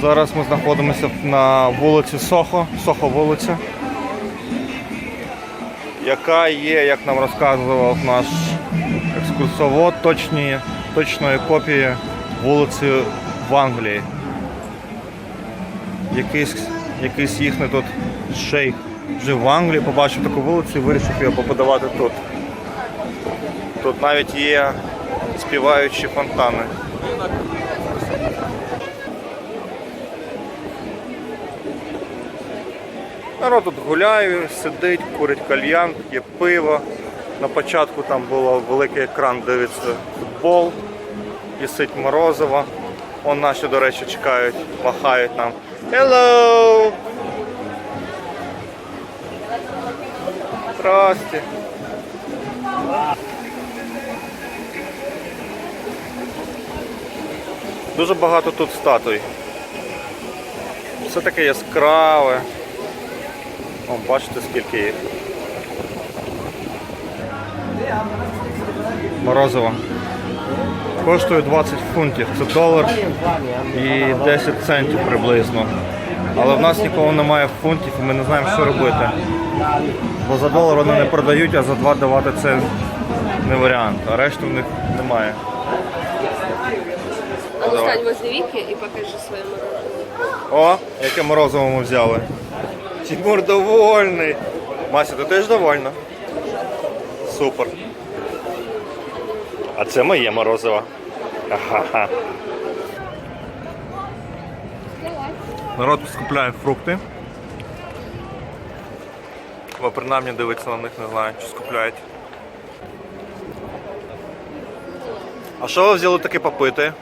Зараз ми знаходимося на вулиці Сохо, Сохо вулиця, яка є, як нам розказував наш екскурсовод, точні, точної копії вулиці в Англії. Якийсь, якийсь їхній тут шейх жив в Англії, побачив таку вулицю і вирішив його побудувати тут. Тут навіть є співаючі фонтани. Народ тут гуляє, сидить, курить кальян, є пиво. На початку там було великий екран, дивиться футбол, вісить морозиво. Он наші, до речі, чекають, махають нам. Hello! Здрасте. Дуже багато тут статуй. Все таке яскраве. О, бачите, скільки їх. Морозиво. Коштує 20 фунтів. Це долар і 10 центів приблизно. Але в нас нікого немає фунтів і ми не знаємо, що робити. Бо за долар вони не продають, а за два давати це не варіант. А решти в них немає. А ну стань возле Вики и покажи свое мороженое. О, яке морозиво ми взяли. Тимур довольний. Мася, ти теж довольна? Супер. А це моє морозиво. Ага. Народ скупляє фрукти. Бо принаймні дивиться на них, не знаю, чи скупляють. А що ви взяли таке попити?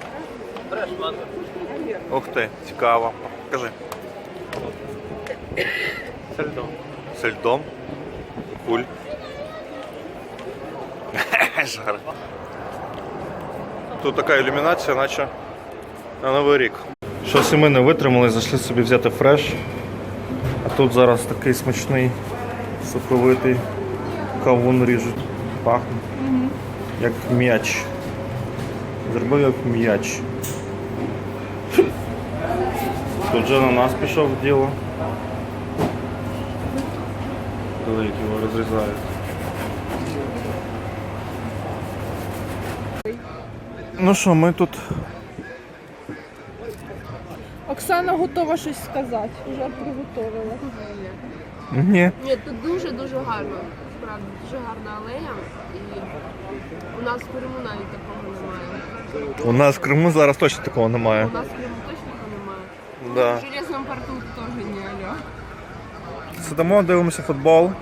Ух ти, цікаво. Покажи. Сальдом. З льдом. Куль. Жар. Тут така ілюмінація, наче на Новий рік. Щось і ми не витримали, зайшли собі взяти фреш. А тут зараз такий смачний, соковитий кавун ріжуть. Пахне. Як м'яч. Зробив як м'яч. Тут же на нас пішов діло. Коли його розрізають. Ну що, ми тут Оксана готова щось сказати. Вже приготовила. Ні. Ні, тут дуже-дуже гарно. Справді, дуже гарна алея. І у нас в Криму навіть такого немає. У нас в Криму зараз точно такого немає. У нас в Криму точно такого немає. Да. В Железному порту теж не алло. Сидимо, дивимося футбол.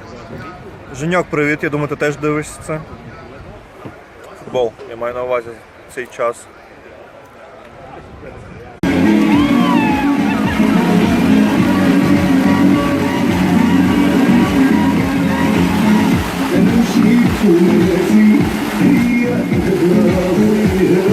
Женьок, привіт, я думаю, ти теж дивишся це. Футбол, я маю на увазі цей час. Thank.